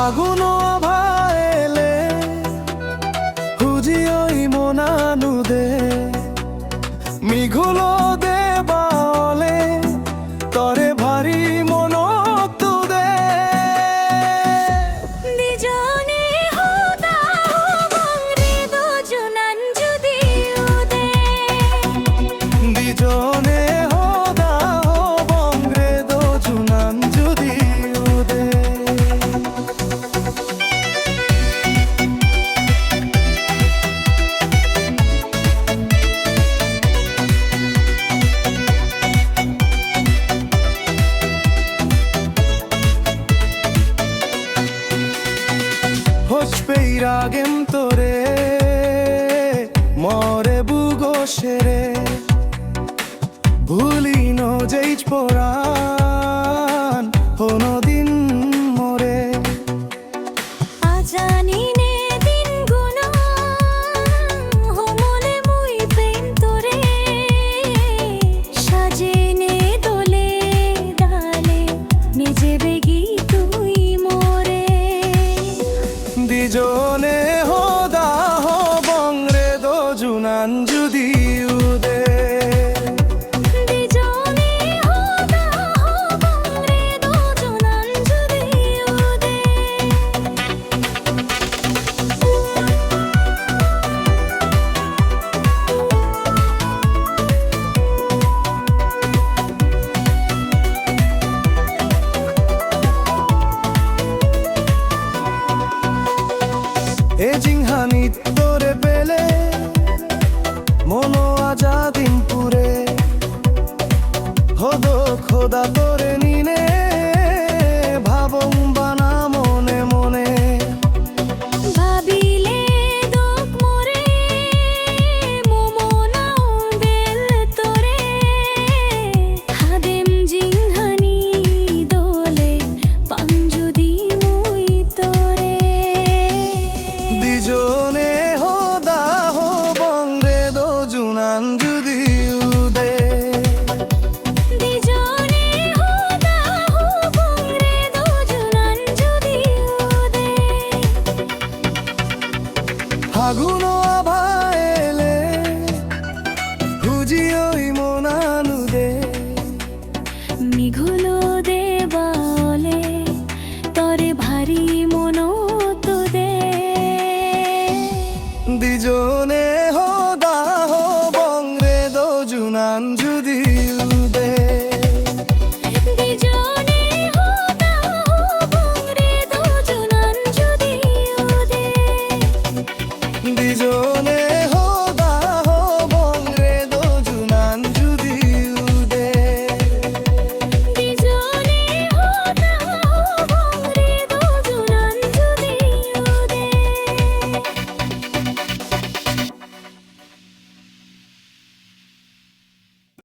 ফাগুনো iragem tore more bugo shere bhulino jeich pora দিজনে হ এ পেলে মনো খোদা তো ফাগুন আভা এলে খুঁজি ওই মনালুদে মিঘুলো দে বলে তরে ভারী মন তো দে দুজনে